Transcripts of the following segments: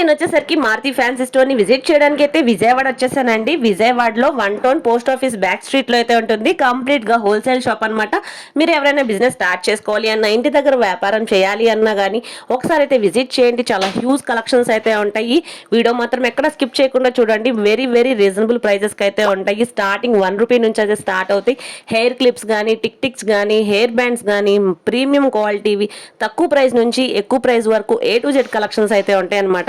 నేను వచ్చేసరికి Maruti fancy స్టోర్ని visit చేయడానికి అయితే విజయవాడ వచ్చేసానండి. విజయవాడలో one town post office back స్ట్రీట్లో అయితే ఉంటుంది. కంప్లీట్గా హోల్సేల్ షాప్ అన్నమాట. మీరు ఎవరైనా బిజినెస్ స్టార్ట్ చేసుకోవాలి అన్న ఇంటి దగ్గర వ్యాపారం చేయాలి అన్నా కానీ ఒకసారి అయితే విజిట్ చేయండి. చాలా హ్యూజ్ కలెక్షన్స్ అయితే ఉంటాయి. వీడియో మాత్రం ఎక్కడ స్కిప్ చేయకుండా చూడండి. వెరీ వెరీ రీజనబుల్ ప్రైజెస్కి అయితే ఉంటాయి. స్టార్టింగ్ వన్ రూపీ నుంచి అయితే స్టార్ట్ అవుతాయి. హెయిర్ క్లిప్స్ కానీ టిక్ టిక్స్ కానీ హెయిర్ బ్యాండ్స్ కానీ ప్రీమియం క్వాలిటీవి తక్కువ ప్రైస్ నుంచి ఎక్కువ ప్రైస్ వరకు ఏ టు జెడ్ కలెక్షన్స్ అయితే ఉంటాయి అనమాట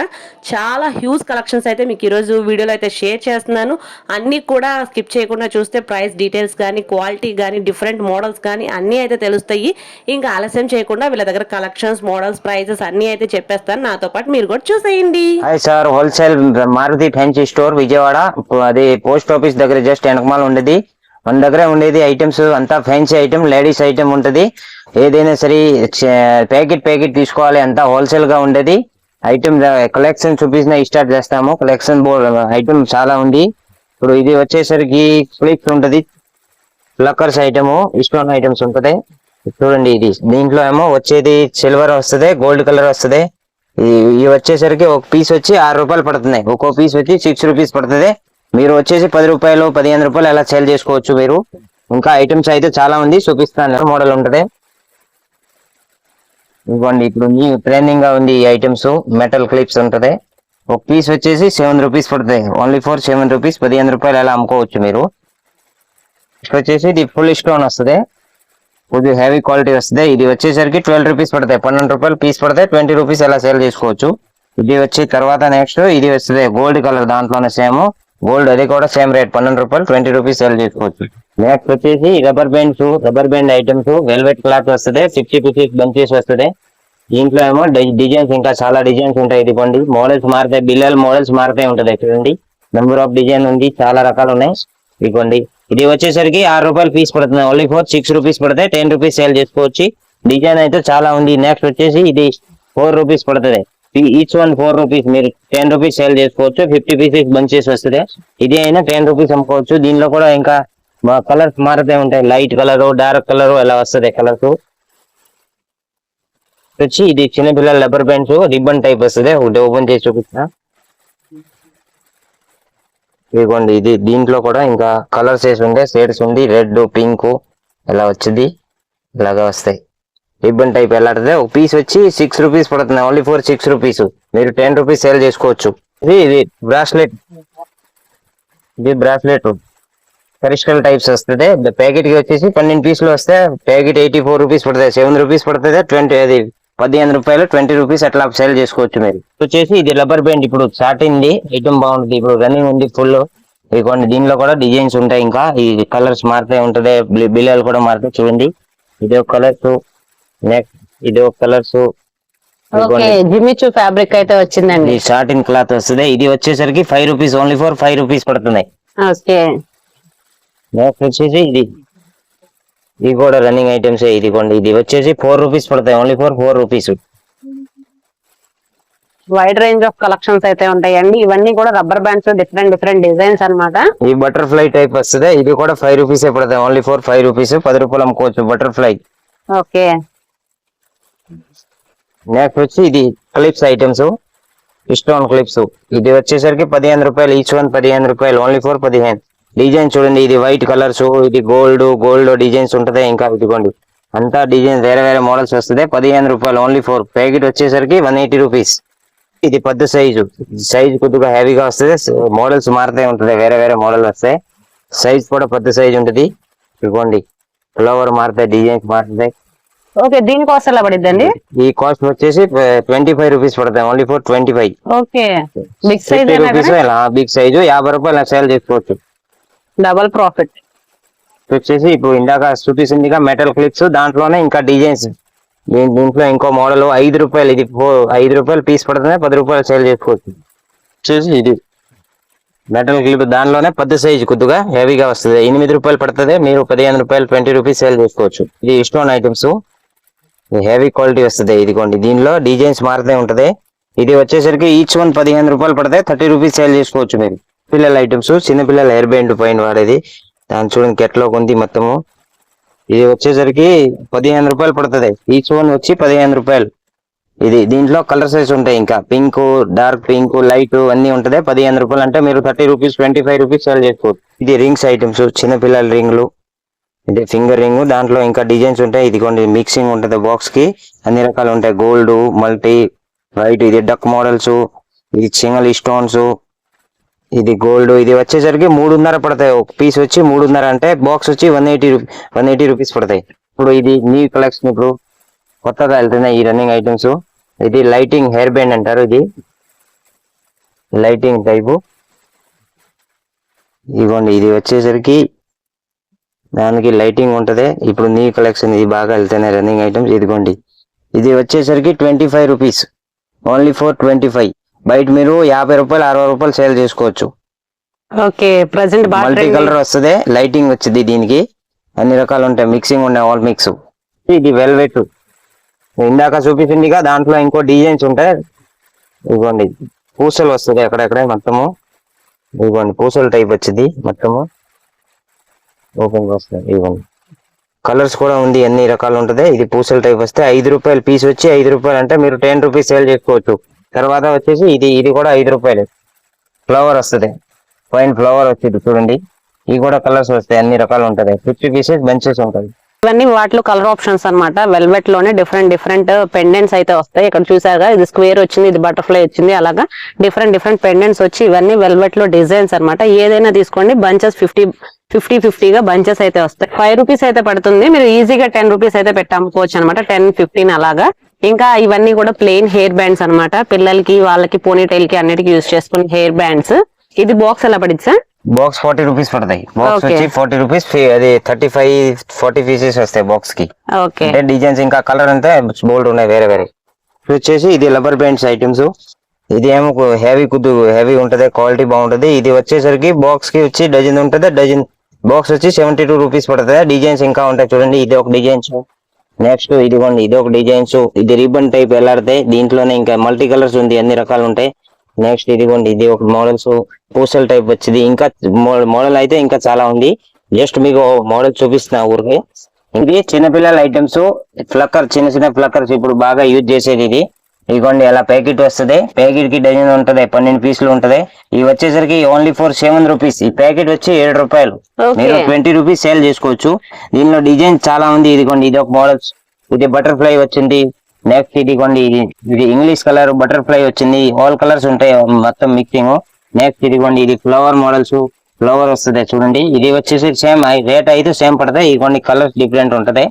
చాలా హ్యూజ్ కలెక్షన్స్ అయితే మీకు ఈరోజు వీడియోలో అయితే షేర్ చేస్తున్నాను. అన్నీ కూడా స్కిప్ చేయకుండా చూస్తే ప్రైస్ డీటెయిల్స్ కానీ క్వాలిటీ కానీ డిఫరెంట్ మోడల్స్ కానీ అన్నీ అయితే తెలుస్తాయి. ఇంకా ఆలస్యం చేయకుండా వీళ్ళ దగ్గర కలెక్షన్స్ మోడల్స్ ప్రైజెస్ అన్నీ అయితే చెప్పేస్తాను. నాతో పాటు మీరు కూడా చూసేయండి. Sir wholesale Maruti fancy store Vijayawada. అది పోస్ట్ ఆఫీస్ దగ్గర జస్ట్ వెనకమాల ఉండేది. మన దగ్గర ఉండేది. ఐటమ్స్ అంతా ఫ్యాన్సీ ఐటమ్ లేడీస్ ఐటమ్ ఉంటది. ఏదైనా సరే ప్యాకెట్ ప్యాకెట్ తీసుకోవాలి. అంతా హోల్సేల్గా ఉండేది. ఐటమ్ కలెక్షన్ చూపించిన స్టార్ట్ చేస్తాము. కలెక్షన్ బోర్డ్ ఐటమ్ చాలా ఉంది. ఇప్పుడు ఇది వచ్చేసరికి క్లిప్స్ ఉంటుంది. ప్లక్కర్స్ ఐటము స్టోన్ ఐటమ్స్ ఉంటుంది. చూడండి ఇది. దీంట్లో ఏమో వచ్చేది సిల్వర్ వస్తుంది గోల్డ్ కలర్ వస్తుంది. ఇవి వచ్చేసరికి ఒక పీస్ వచ్చి ఆరు రూపాయలు పడుతుంది. ఒక్కో పీస్ వచ్చి సిక్స్ రూపీస్ పడుతుంది. మీరు వచ్చేసి పది రూపాయలు పదిహేను రూపాయలు అలా సేల్ చేసుకోవచ్చు మీరు. ఇంకా ఐటమ్స్ అయితే చాలా ఉంది. చూపిస్తాను. మోడల్ ఉంటుంది. ఇవ్వండి ఇప్పుడు న్యూ ట్రెండింగ్గా ఉంది ఈ ఐటమ్స్ మెటల్ క్లిప్స్ ఉంటది. ఒక పీస్ వచ్చేసి సెవెన్ రూపీస్ పడుతుంది. ఓన్లీ ఫోర్ సెవెన్ రూపీస్ పదిహేను రూపాయలు ఎలా అమ్ముకోవచ్చు మీరు. వచ్చేసి ఇది ఫుల్ స్టోన్ వస్తుంది. కొద్దిగా హెవీ క్వాలిటీ వస్తుంది. ఇది వచ్చేసరికి ట్వెల్వ్ రూపీస్ పడతాయి పన్నెండు రూపాయలు పీస్ పడతాయి ట్వంటీ రూపీస్ ఎలా సేల్ చేసుకోవచ్చు. ఇది వచ్చి తర్వాత నెక్స్ట్ ఇది వస్తుంది గోల్డ్ కలర్ దాంట్లోనే సేమ్ గోల్డ్ అది కూడా సేమ్ రేట్ పన్నెండు రూపాయలు ట్వంటీ రూపీస్ సేల్ చేసుకోవచ్చు. నెక్స్ట్ వచ్చేసి rubber bands rubber band items velvet cloth వస్తుంది ఫిఫ్టీ పీసెస్ బంచెస్ వస్తుంది. దీంట్లో ఏమో డిజైన్స్ ఇంకా చాలా డిజైన్స్ ఉంటాయి ఇదిగోండి. మోడల్స్ మారుతాయి బిల్లల మోడల్స్ మారుతాయి ఉంటుంది చూడండి. నెంబర్ ఆఫ్ డిజైన్ ఉంది చాలా రకాలు ఉన్నాయి. ఇదిగోండి. ఇది వచ్చేసరికి ఆరు రూపాయలు పీస్ పడుతుంది. ఓన్లీ ఫోర్ సిక్స్ రూపీస్ పడితే టెన్ రూపీస్ సేల్ చేసుకోవచ్చు. డిజైన్ అయితే చాలా ఉంది. నెక్స్ట్ వచ్చేసి ఇది ఫోర్ రూపీస్ పడుతుంది. ఈచ్ వన్ ఫోర్ రూపీస్ మీరు టెన్ రూపీస్ సేల్ చేసుకోవచ్చు ఫిఫ్టీ పీసెస్ బంచెస్ వస్తుంది. ఇది అయినా టెన్ రూపీస్ అమ్ముకోవచ్చు. దీనిలో కూడా ఇంకా కలర్స్ మారుతూ ఉంటాయి. లైట్ కలరు డార్క్ కలరు ఎలా వస్తుంది కలర్స్ వచ్చి ఇది చిన్నపిల్లల రబ్బర్ బ్యాండ్స్ రిబ్బన్ టైప్ వస్తుంది. ఒకటి ఓపెన్ చేసి చూపిస్తా. ఇదిగోండి ఇది దీంట్లో కూడా ఇంకా కలర్స్ వేసి ఉండే షేడ్స్ ఉంది రెడ్ పింక్ ఇలా వచ్చింది. ఇలాగా వస్తాయి. రిబ్బన్ టైప్ ఎలాంటిదే ఒక పీస్ వచ్చి సిక్స్ రూపీస్ పడుతుంది. ఓన్లీ ఫోర్ సిక్స్ రూపీస్ మీరు టెన్ రూపీస్ సేల్ చేసుకోవచ్చు. ఇది ఇది బ్రాస్లెట్ ఇది బ్రాస్లెట్ కరిష్కల్ టైప్స్ వస్తుంది. ప్యాకెట్కి వచ్చేసి పన్నెండు పీసులు వస్తే ప్యాకెట్ ఎయిటీ ఫోర్ రూపీస్ పడుతుంది. సెవెన్ రూపీస్ పడుతుంది. ట్వంటీ అది పదిహేను రూపాయలు ట్వంటీ రూపీస్ అట్లా సేల్ చేసుకోవచ్చు మీరు. వచ్చేసి ఇది రబ్బర్ బ్యాండ్ ఇప్పుడు సాటింది ఐటమ్ బాగుంటుంది. ఇప్పుడు రన్నింగ్ ఉంది ఫుల్ ఇదిగోండి దీనిలో కూడా డిజైన్స్ ఉంటాయి ఇంకా. ఈ కలర్స్ మారుతాయి ఉంటది. బిల్లలు కూడా మారుతాయి. చూడండి. ఇది ఒక కలర్స్ నెక్స్ట్ ఇది ఒక కలర్స్ ఓకే జిమిచు ఫ్యాబ్రిక్ అయితే వచ్చిందండి. ఇది సాటిన్ క్లాత్ వస్తుంది. ఇది వచ్చేసరికి five rupees only for five rupees పడుతున్నాయి. ఓకే. నెక్స్ట్ వచ్చేసి ఇది. ఇది కూడా రన్నింగ్ ఐటమ్స్ ఇది కొండి ఇది వచ్చేసి ఫోర్ రూపీస్ పడతాయి. Only for four rupees wide range of collections అయితే ఉంటాయండి. ఇవన్నీ కూడా rubber bands different different designs అన్నమాట. ఈ బటర్ఫ్లై టైప్ వస్తుంది. ఇది కూడా ఫైవ్ రూపీస్ పడతాయి. ఓన్లీ ఫర్ ఫైవ్ రూపీస్ పది రూపాయలు అమ్ముకోవచ్చు బటర్ఫ్లై ఓకే. నెక్స్ట్ వచ్చి ఇది క్లిప్స్ ఐటమ్స్ స్టోన్ క్లిప్స్ ఇది వచ్చేసరికి పదిహేను రూపాయలు. ఈచ్ వన్ పదిహేను రూపాయలు. ఓన్లీ ఫోర్ పదిహేను. డిజైన్ చూడండి. ఇది వైట్ కలర్స్ ఇది గోల్డ్ గోల్డ్ డిజైన్స్ ఉంటది ఇంకా ఇదిగోండి. అంతా డిజైన్ వేరే వేరే మోడల్స్ వస్తుంది. పదిహేను రూపాయలు ఓన్లీ ఫోర్ ప్యాకెట్ వచ్చేసరికి వన్ ఎయిటీ రూపీస్ ఇది పెద్ద సైజు సైజు కొద్దిగా హెవీగా వస్తుంది. మోడల్స్ మారుతూ ఉంటుంది. వేరే వేరే మోడల్ వస్తాయి సైజ్ కూడా పెద్ద సైజ్ ఉంటుంది. ఇదిగోండి. ఫ్లవర్ మారుతాయి డిజైన్స్ మారుతాయి. ఓకే దీనికోసం ఎలా పడిద్దండి? ఈ కాస్ట్ వచ్చేసి ట్వంటీ ఫైవ్ రూపీస్ పడతాయి only for twenty five okay big size rupees big size యాభై రూపాయలు సేల్ చేసుకోవచ్చు. డబల్ ప్రాఫిట్ వచ్చేసి ఇప్పుడు ఇందాక చూపిస్తుందిగా మెటల్ క్లిప్స్ దాంట్లోనే ఇంకా డిజైన్స్ దీంట్లో ఇంకో మోడల్ ఐదు రూపాయలు ఇది ఐదు రూపాయలు పీస్ పడుతుంది పది రూపాయలు సేల్ చేసుకోవచ్చు. వచ్చేసి ఇది. మెటల్ క్లిప్ దానిలోనే పెద్ద సైజు కొద్దిగా హెవీగా వస్తుంది. ఎనిమిది రూపాయలు పడుతుంది మీరు పదిహేను రూపాయలు ట్వంటీ రూపీస్ సేల్ చేసుకోవచ్చు. ఇది స్టోన్ ఐటమ్స్ హెవీ క్వాలిటీ వస్తుంది. ఇదిగోండి దీనిలో డిజైన్స్ మారుతూ ఉంటుంది. ఇది వచ్చేసరికి ఈచ్ వన్ పదిహేను రూపాయలు పడతాయి థర్టీ రూపీస్ సేల్ చేసుకోవచ్చు మీరు. పిల్లల ఐటమ్స్ చిన్నపిల్లల హెయిర్ బ్యాండ్ పైన వాడేది. దాని చూడండి కెట్లోకి ఉంది మొత్తము. ఇది వచ్చేసరికి పదిహేను రూపాయలు పడుతుంది. ఈచ్ వన్ వచ్చి పదిహేను రూపాయలు. ఇది దీంట్లో కలర్ సైజ్ ఉంటాయి ఇంకా. పింక్ డార్క్ పింక్ లైట్ అన్ని ఉంటది. పదిహేను రూపాయలు అంటే మీరు thirty rupees twenty five rupees sale చేసుకోవచ్చు. ఇది రింగ్స్ ఐటమ్స్ చిన్నపిల్లల రింగ్లు ఇది ఫింగర్ రింగ్ దాంట్లో ఇంకా డిజైన్స్ ఉంటాయి. ఇది కొన్ని మిక్సింగ్ ఉంటుంది బాక్స్కి అన్ని రకాలు ఉంటాయి. గోల్డ్ మల్టీ వైట్ ఇది డక్ మోడల్స్ ఇది సింగల్ స్టోన్స్ ఇది గోల్డ్ ఇది వచ్చేసరికి మూడున్నర పడతాయి. ఒక పీస్ వచ్చి మూడున్నర అంటే బాక్స్ వచ్చి one eighty one eighty rupees పడతాయి. ఇప్పుడు ఇది న్యూ కలెక్షన్ ఇప్పుడు కొత్తగా వెళ్తున్నాయి ఈ రన్నింగ్ ఐటమ్స్ ఇది లైటింగ్ హెయిర్ బ్యాండ్ అంటారు ఇది. లైటింగ్ టైపు ఇదిగోండి ఇది వచ్చేసరికి దానికి లైటింగ్ ఉంటది. ఇప్పుడు న్యూ కలెక్షన్ ఇది బాగా వెళ్తున్నాయి రన్నింగ్ ఐటమ్స్ ఇదిగోండి. ఇది వచ్చేసరికి twenty five rupees. Only for twenty five. బయట మీరు యాభై రూపాయలు అరవై రూపాయలు సేల్ చేసుకోవచ్చు. ఓకే ప్రజెంట్ బాగా మల్టీ. కలర్ వస్తుంది లైటింగ్ వచ్చింది దీనికి. అన్ని రకాలు ఉంటాయి మిక్సింగ్ ఉన్నాయి ఆల్ మిక్స్. ఇది వెల్వెట్. ఇందాక చూపించిందిగా దాంట్లో ఇంకో డిజైన్స్ ఉంటాయి. ఇదిగోండి పూసలు వస్తుంది అక్కడక్కడే మొత్తము. ఇదిగోండి పూసల టైప్ వచ్చింది మొత్తము. ఓపెన్ వస్తుంది ఇదిగోండి కలర్స్ కూడా ఉంది అన్ని రకాలు ఉంటుంది? ఇది పూసల టైప్ వస్తే ఐదు రూపాయలు పీస్ వచ్చి ఐదు రూపాయలు అంటే మీరు టెన్ రూపీస్ సేల్ చేసుకోవచ్చు. తర్వాత వచ్చేసి ఇది ఇది కూడా ఐదు రూపాయలు. ఫ్లవర్ వస్తుంది. ఫైన్ ఫ్లవర్ వచ్చింది చూడండి. ఇవి కూడా కలర్స్ వస్తాయి అన్ని రకాలు ఉంటుంది. ఫిఫ్టీ పీసెస్ బెంచెస్ ఉంటుంది. ఇవన్నీ వాటిలో కలర్ ఆప్షన్స్ అనమాట వెల్వెట్లోనే డిఫరెంట్ డిఫరెంట్ పెండెంట్స్ అయితే వస్తాయి. ఇక్కడ చూసారుగా ఇది స్క్వేర్ వచ్చింది ఇది బటర్ఫ్లై వచ్చింది అలాగా డిఫరెంట్ డిఫరెంట్ పెండెంట్స్ వచ్చి ఇవన్నీ వెల్వెట్లో డిజైన్స్ అనమాట ఏదైనా తీసుకోండి బంచెస్ ఫిఫ్టీ ఫిఫ్టీ ఫిఫ్టీగా బంచెస్ అయితే వస్తాయి. ఫైవ్ రూపీస్ అయితే పడుతుంది. మీరు ఈజీగా టెన్ రూపీస్ అయితే పెట్టి అమ్ముకోవచ్చు అనమాట టెన్ ఫిఫ్టీన్ అలాగా. ఇంకా ఇవన్నీ కూడా ప్లెయిన్ హెయిర్ బ్యాండ్స్ అన్నమాట. పిల్లలకి వాళ్ళకి పోనీ టైల్కి అన్నిటికీ యూస్ చేసుకునే హెయిర్ బ్యాండ్స్ ఇది బాక్స్ ఎలా పడింది సార్ బాక్స్ ఫార్టీ రూపీస్ పడతాయి. బాక్స్. వచ్చి ఫార్టీ రూపీస్ అది థర్టీ ఫైవ్ ఫార్టీ పీసెస్ వస్తాయి బాక్స్కి. అంటే డిజైన్స్ ఇంకా కలర్ అంతా బోల్డ్ ఉన్నాయి వేరే వేరే. ఇది వచ్చేసి ఇది రబ్బర్ బ్యాండ్స్ ఐటమ్స్ ఇది ఏమో హెవీ కుద్దు హెవీ ఉంటది క్వాలిటీ బాగుంటది. ఇది వచ్చేసరికి బాక్స్కి వచ్చి డజన్ ఉంటది డజన్ బాక్స్ వచ్చి సెవెంటీ టూ రూపీస్ పడుతుంది డిజైన్స్ ఇంకా ఉంటాయి చూడండి ఇది ఒక డిజైన్స్ నెక్స్ట్ ఇదిగోండి ఇది ఒక డిజైన్స్ ఇది రిబన్ టైప్ ఎలాడతాయి దీంట్లోనే ఇంకా మల్టీ కలర్స్ ఉంది అన్ని రకాలు ఉంటాయి. నెక్స్ట్ ఇదిగోండి ఇది ఒక మోడల్స్ పూసల్ టైప్ వచ్చింది. ఇంకా మోడల్ అయితే ఇంకా చాలా ఉంది. జస్ట్ మీకు మోడల్ చూపిస్తున్నా ఊరికి. ఇది చిన్నపిల్లల ఐటమ్స్ ఫ్లక్కర్ చిన్న చిన్న ఫ్లక్కర్స్ ఇప్పుడు బాగా యూజ్ చేసేది ఇది. ఇదిగోండి అలా ప్యాకెట్ వస్తది. ప్యాకెట్కి డజన్ ఉంటది పన్నెండు పీసులు ఉంటది. ఇవి వచ్చేసరికి ఓన్లీ ఫోర్ సెవెన్ రూపీస్ ఈ ప్యాకెట్ వచ్చి ఏడు రూపాయలు. మీరు ట్వంటీ రూపీస్ సేల్ చేసుకోవచ్చు. దీనిలో డిజైన్ చాలా ఉంది. ఇదిగోండి ఇది ఒక మోడల్స్ ఇది బటర్ఫ్లై వచ్చింది. నెక్స్ట్ ఇదిగోండి ఇది ఇది ఇంగ్లీష్ కలర్ బటర్ఫ్లై వచ్చింది. ఆల్ కలర్స్ ఉంటాయి మొత్తం మిక్సింగ్ నెక్స్ట్ ఇదిగోండి ఇది ఫ్లవర్ మోడల్స్ ఫ్లవర్ వస్తుంది చూడండి. ఇది వచ్చేసి సేమ్ రేట్ అయితే సేమ్ పడతాయి. ఇదిగోండి కలర్స్ డిఫరెంట్ ఉంటది.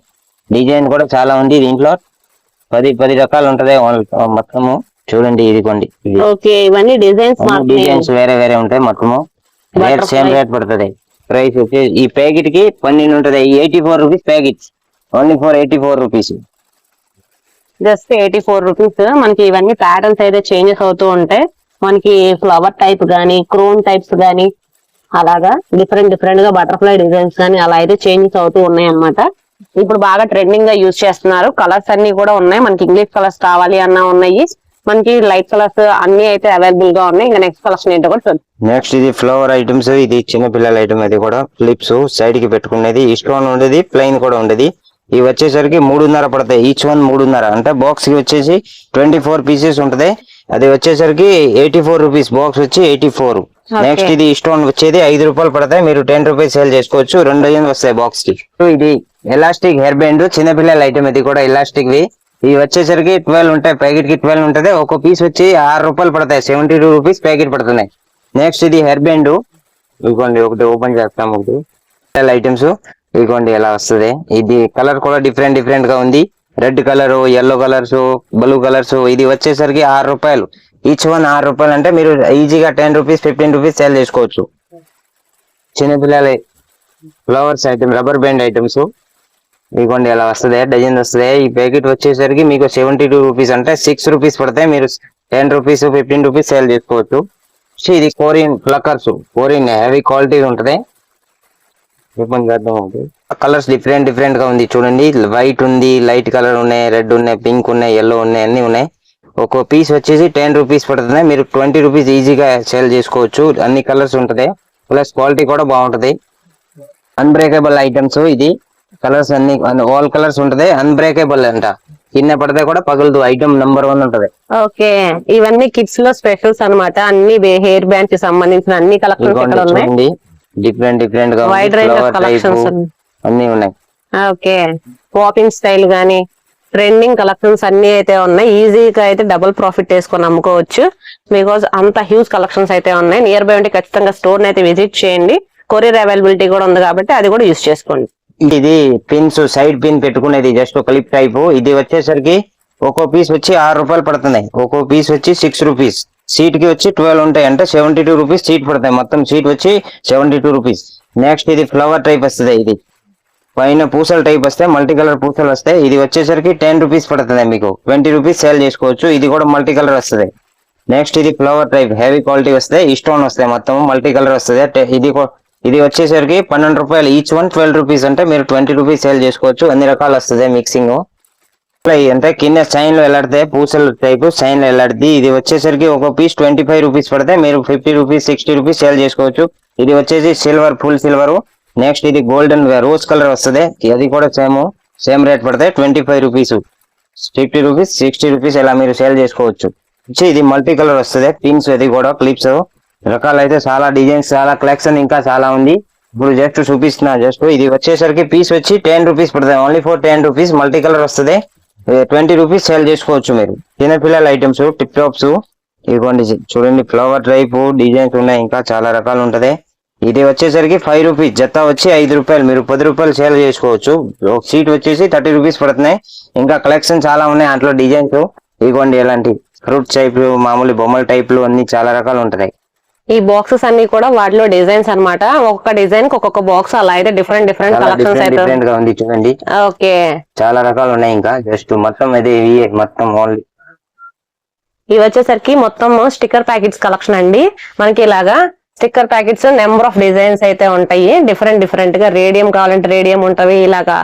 డిజైన్ కూడా చాలా ఉంది దీంట్లో. పది పది రకాలు ఉంటది మొత్తము. చూడండి ఇదిగోండి ఇది. ఓకే ఇవన్నీ డిజైన్స్ డిజైన్స్ వేరే వేరే ఉంటాయి మొత్తము. Rate same. రేట్ పడుతుంది. ప్రైస్ వచ్చి ఈ ప్యాకెట్కి పన్నెండు ఉంటది. Eighty four rupees packet only for eighty four rupees just eighty four rupees. మనకి ఇవన్నీ ప్యాటర్న్స్ అయితే చేంజెస్ అవుతూ ఉంటాయి మనకి ఫ్లవర్ టైప్ కానీ క్రోన్ టైప్స్ కానీ అలాగా డిఫరెంట్ డిఫరెంట్గా బటర్ఫ్లై డిజైన్స్ కానీ అలా అయితే చేంజెస్ అవుతూ ఉన్నాయి అన్నమాట ఇప్పుడు బాగా ట్రెండింగ్గా యూజ్ చేస్తున్నారు. కలర్స్ అన్ని కూడా ఉన్నాయి. మనకి ఇంగ్లీష్ కలర్స్ కావాలి అన్నా ఉన్నాయి. మనకి లైట్ కలర్స్ అన్ని అయితే అవైలబుల్గా ఉన్నాయి. ఇంకా నెక్స్ట్ కలర్స్ ఏంటో కూడా నెక్స్ట్ ఇది ఫ్లవర్ ఐటమ్స్ ఇది చిన్న పిల్లల ఐటమ్ అది కూడా. లిప్స్ సైడ్కి పెట్టుకునేది ఈ స్టోన్ ఉండేది ప్లెయిన్ కూడా ఉండేది. ఇవి వచ్చేసరికి మూడున్నర పడతాయి. ఈచ్ వన్ మూడున్నర. అంటే బాక్స్కి వచ్చేసి ట్వంటీ ఫోర్ పీసెస్ ఉంటది. అది వచ్చేసరికి ఎయిటీ ఫోర్ రూపీస్ బాక్స్ వచ్చి ఎయిటీ ఫోర్ నెక్స్ట్ ఇది స్టోన్ వచ్చేది ఐదు రూపాయలు పడతాయి. మీరు టెన్ రూపీస్ సేల్ చేసుకోవచ్చు. రెండు డజన్ వస్తాయి బాక్స్కి. ఇది ఎలాస్టిక్ హెయిర్ బ్యాండ్ చిన్న పిల్లల ఐటమ్ ఇది కూడా ఎలాస్టిక్ వి. ఇవి వచ్చేసరికి ట్వెల్వ్ ఉంటాయి. ప్యాకెట్కి ట్వెల్వ్ ఉంటది. ఒక పీస్ వచ్చి ఆరు రూపాయలు పడతాయి. సెవెంటీ టూ రూపీస్ ప్యాకెట్ పడుతున్నాయి. నెక్స్ట్ ఇది హెయిర్ బ్యాండ్ ఇదిగోండి ఒకటి ఓపెన్ చేస్తాం ఒకటి. ఐటమ్స్ ఇదిగోండి ఎలా వస్తుంది? ఇది కలర్ కూడా డిఫరెంట్ డిఫరెంట్గా ఉంది. Red colour yellow colours blue colours ఇది వచ్చేసరికి ఆరు రూపాయలు. ఈచ్ వన్ ఆరు రూపాయలు అంటే మీరు ఈజీగా ten rupees fifteen rupees sale చేసుకోవచ్చు. చిన్నపిల్లల flowers item rubber band items ఇదిగోండి ఎలా వస్తుంది? డజన్ వస్తుంది. ఈ ప్యాకెట్ వచ్చేసరికి మీకు సెవెంటీ టూ రూపీస్ అంటే సిక్స్ రూపీస్ పడతాయి మీరు ten rupees fifteen rupees sale చేసుకోవచ్చు. ఇది కోరియన్ ఫ్లక్కర్స్ కోరియన్ హెవీ క్వాలిటీ ఉంటుంది. ఓపెన్ చేద్దాం ఒకటి కలర్స్ డిఫరెంట్ డిఫరెంట్గా ఉంది. చూడండి వైట్ ఉంది లైట్ కలర్ ఉన్నాయి రెడ్ ఉన్నాయి పింక్ ఉన్నాయి ఎల్లో ఉన్నాయి అన్ని ఉన్నాయి. ఒక పీస్ వచ్చేసి టెన్ రూపీస్ పడుతుంది. మీరు ట్వంటీ రూపీస్ ఈజీగా సేల్ చేసుకోవచ్చు. అన్ని కలర్స్ ఉంటది. ప్లస్ క్వాలిటీ కూడా బాగుంటది. అన్బ్రేకబుల్ ఐటమ్స్ ఇది. కలర్స్ అన్ని ఆల్ కలర్స్ ఉంటది. అన్బ్రేకబుల్ అంట. కింద పడితే కూడా పగలదు. ఐటమ్ నెంబర్ వన్ ఉంటది. ఓకే. ఇవన్నీ కిడ్స్లో స్పెషల్స్ అన్నమాట. అన్ని హెయిర్ బ్యాండ్కి సంబంధించిన అన్ని కలెక్షన్స్ ఉన్నాయి? డిఫరెంట్ డిఫరెంట్గా of ఫ్లవర్ టైప్ collections. అన్ని. ఉన్నాయి. ఓకే. వాకింగ్ స్టైల్ గానీ ట్రెండింగ్ కలెక్షన్స్ అన్ని అయితే ఉన్నాయి. ఈజీగా అయితే డబుల్ ప్రాఫిట్ వేసుకొని అమ్ముకోవచ్చు. బికాజ్ అంత హ్యూజ్ కలెక్షన్స్ అయితే ఉన్నాయి. నియర్ బై ఉంటే ఖచ్చితంగా స్టోర్ అయితే విజిట్ చేయండి. కొరియర్ అవైలబిలిటీ కూడా ఉంది కాబట్టి అది కూడా యూస్ చేసుకోండి. ఇది పిన్స్ సైడ్ పిన్ పెట్టుకునేది జస్ట్ క్లిప్ టైప్ ఇది వచ్చేసరికి ఒక్కో పీస్ వచ్చి ఆరు రూపాయలు పడుతున్నాయి. ఒక్కో పీస్ వచ్చి సిక్స్ రూపీస్ సీట్కి వచ్చి ట్వెల్వ్ ఉంటాయి అంటే సెవెంటీ టూ రూపీస్ సీట్ పడతాయి. మొత్తం సీట్ వచ్చి సెవెంటీ టూ రూపీస్. నెక్స్ట్ ఇది ఫ్లవర్ టైప్ వస్తుంది ఇది. పైన పూసల టైప్ వస్తే మల్టీ కలర్ పూసలు వస్తాయి. ఇది వచ్చేసరికి టెన్ రూపీస్ పడుతుంది మీకు. ట్వంటీ రూపీస్ సేల్ చేసుకోవచ్చు. ఇది కూడా మల్టీ కలర్ వస్తుంది. నెక్స్ట్ ఇది ఫ్లవర్ టైప్. హెవీ క్వాలిటీ వస్తాయి స్టోన్ వస్తాయి మొత్తం మల్టీ కలర్ వస్తుంది ఇది ఇది వచ్చేసరికి పన్నెండు రూపాయలు. ఈచ్ వన్ ట్వెల్వ్ రూపీస్ అంటే మీరు ట్వంటీ రూపీస్ సేల్ చేసుకోవచ్చు. అన్ని రకాలు వస్తుంది మిక్సింగ్ అంటే కింద సైన్లో పూసల టైప్ సైన్లో ఇది వచ్చేసరికి ఒక పీస్ ట్వంటీ ఫైవ్ రూపీస్ పడితే మీరు fifty rupees sixty rupees sale చేసుకోవచ్చు. ఇది వచ్చేసి సిల్వర్ ఫుల్ సిల్వర్ నెక్స్ట్ ఇది గోల్డెన్ రోజ్ కలర్ వస్తుంది. అది కూడా సేమ్ సేమ్ రేట్ పడతాయి twenty five rupees fifty rupees sixty rupees ఇలా మీరు సేల్ చేసుకోవచ్చు. ఇది మల్టీ కలర్ వస్తుంది. పిన్స్ ఇది కూడా క్లిప్స్ రకాలైతే చాలా డిజైన్స్ చాలా కలెక్షన్ ఇంకా చాలా ఉంది. ఇప్పుడు జస్ట్ చూపిస్తున్నా జస్ట్ ఇది వచ్చేసరికి పీస్ వచ్చి టెన్ రూపీస్ పడుతుంది only for ten rupees multi colour వస్తుంది. ట్వంటీ రూపీస్ సేల్ చేసుకోవచ్చు మీరు. చిన్నపిల్లల ఐటమ్స్ టిప్ టాప్స్ ఇదిగోండి చూడండి ఫ్లవర్ టైప్ డిజైన్స్ ఉన్నాయి ఇంకా చాలా రకాలు ఉంటాయి ఇది వచ్చేసరికి ఫైవ్ రూపీస్ జత వచ్చి ఐదు రూపాయలు మీరు పది రూపాయలు సేల్ చేసుకోవచ్చు. ఒక సీట్ వచ్చేసి థర్టీ రూపీస్ పడుతున్నాయి. ఇంకా కలెక్షన్ చాలా ఉన్నాయి దాంట్లో డిజైన్స్ ఇదిగోండి ఎలాంటి ఫ్రూట్ టైప్లు మామూలు బొమ్మల టైప్లు అన్ని చాలా రకాలు ఉంటాయి ఈ బాక్సెస్ అన్ని కూడా వాటిలో డిజైన్స్ అన్నమాట. ఒక్కొక్క డిజైన్ ఒక్కొక్క బాక్స్ అలా అయితే డిఫరెంట్ డిఫరెంట్ కలెక్షన్స్ డిఫరెంట్ అయితే గా ఉంది చూడండి. ఓకే. చాలా రకాలు ఉన్నాయి ఇంకా. జస్ట్ మొత్తం ఇవే మొత్తం ఓన్లీ ఇవి వచ్చేసరికి మొత్తం స్టిక్కర్ ప్యాకెట్స్ కలెక్షన్ అండి. మనకి ఇలాగా sticker packets number of designs అయితే ఉంటాయి. డిఫరెంట్ డిఫరెంట్గా రేడియం కావాలంటే రేడియం ఉంటవి ఇలాగా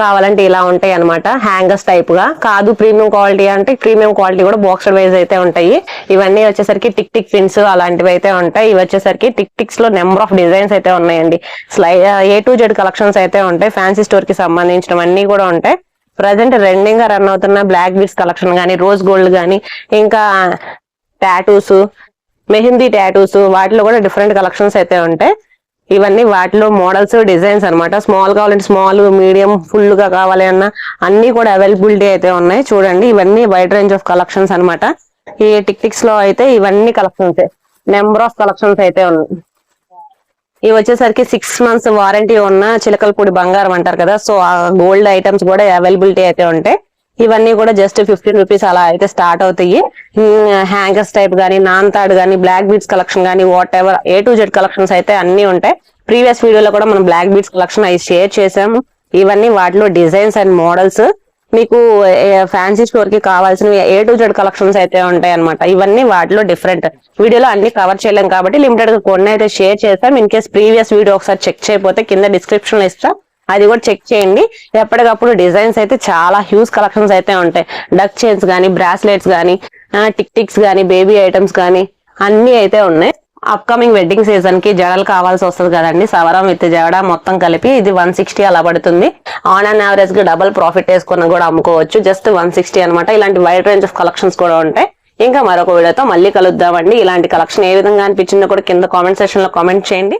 కావాలంటే ఇలా ఉంటాయి అన్నమాట. హ్యాంగర్స్ టైప్గా కాదు ప్రీమియం క్వాలిటీ అంటే ప్రీమియం క్వాలిటీ కూడా బాక్సర్ వైజ్ అయితే ఉంటాయి. ఇవన్నీ వచ్చేసరికి టిక్ టిక్ పిన్స్ అలాంటివి అయితే ఉంటాయి. ఇవి వచ్చేసరికి టిక్ టిక్స్లో నెంబర్ ఆఫ్ డిజైన్స్ అయితే ఉన్నాయండి. స్లై ఏ టు జెడ్ కలెక్షన్స్ అయితే ఉంటాయి. ఫ్యాన్సీ స్టోర్కి సంబంధించినవన్నీ కూడా ఉంటాయి. ప్రజెంట్ రెండింగ్గా రన్ అవుతున్న బ్లాక్ బీడ్స్ కలెక్షన్ కానీ రోజ్ గోల్డ్ కానీ ఇంకా టాటూస్ మెహందీ టాటూస్ వాటిలో కూడా డిఫరెంట్ కలెక్షన్స్ అయితే ఉంటాయి. ఇవన్నీ వాటిలో మోడల్స్ డిజైన్స్ అన్నమాట. స్మాల్ కావాలంటే స్మాల్ మీడియం ఫుల్గా కావాలి అన్న అన్నీ కూడా అవైలబిలిటీ అయితే ఉన్నాయి. చూడండి ఇవన్నీ వైడ్ రేంజ్ ఆఫ్ కలెక్షన్స్ అన్నమాట. ఈ టిక్ టిక్స్లో అయితే ఇవన్నీ కలెక్షన్స్ నెంబర్ ఆఫ్ కలెక్షన్స్ అయితే ఉన్నాయి. ఇవి వచ్చేసరికి సిక్స్ మంత్స్ వారంటీ ఉన్న చిలకలపూడి బంగారం అంటారు కదా సో ఆ గోల్డ్ ఐటమ్స్ కూడా అవైలబిలిటీ అయితే ఉంటాయి ఇవన్నీ కూడా జస్ట్ ఫిఫ్టీన్ రూపీస్ అలా అయితే స్టార్ట్ అవుతాయి. హ్యాంగర్స్ టైప్ కానీ నాన్ తాడ్ కానీ బ్లాక్ బీడ్స్ కలెక్షన్ కానీ whatever A to Z collections అయితే అన్ని ఉంటాయి. ప్రీవియస్ వీడియోలో కూడా మనం బ్లాక్ బీడ్స్ కలెక్షన్ అవి షేర్ చేసాము. ఇవన్నీ వాటిలో డిజైన్స్ అండ్ మోడల్స్ మీకు ఫ్యాన్సీ స్టోర్కి కావాల్సిన ఏ టు జెడ్ కలెక్షన్స్ అయితే ఉంటాయి అనమాట ఇవన్నీ వాటిలో డిఫరెంట్ వీడియోలో అన్ని కవర్ చేయలేం కాబట్టి లిమిటెడ్గా కొన్ని అయితే షేర్ చేస్తాం. ఇన్ కేస్ ప్రీవియస్ వీడియో ఒకసారి చెక్ చేయకపోతే కింద డిస్క్రిప్షన్లో ఇస్తాం. అది కూడా చెక్ చేయండి. ఎప్పటికప్పుడు డిజైన్స్ అయితే చాలా హ్యూజ్ కలెక్షన్స్ అయితే ఉంటాయి. డక్ చైన్స్ కానీ బ్రాస్లెట్స్ కానీ టిక్ టిక్స్ కానీ బేబీ ఐటమ్స్ కానీ అన్ని అయితే ఉన్నాయి. అప్కమింగ్ వెడ్డింగ్ సీజన్కి జడలు కావాల్సి వస్తుంది కదండి. సవరం విత్ జడ మొత్తం కలిపి ఇది వన్ సిక్స్టీ అలా పడుతుంది. ఆన్ అండ్ యావరేజ్గా డబల్ ప్రాఫిట్ వేసుకున్న కూడా అమ్ముకోవచ్చు. జస్ట్ వన్ సిక్స్టీ అనమాట ఇలాంటి వైడ్ రేంజ్ ఆఫ్ కలెక్షన్స్ కూడా ఉంటాయి. ఇంకా మరొక వీడియోతో మళ్ళీ కలుద్దామండి. ఇలాంటి కలెక్షన్ ఏ విధంగా అనిపించిందో కూడా కింద కామెంట్ సెక్షన్లో కామెంట్ చేయండి.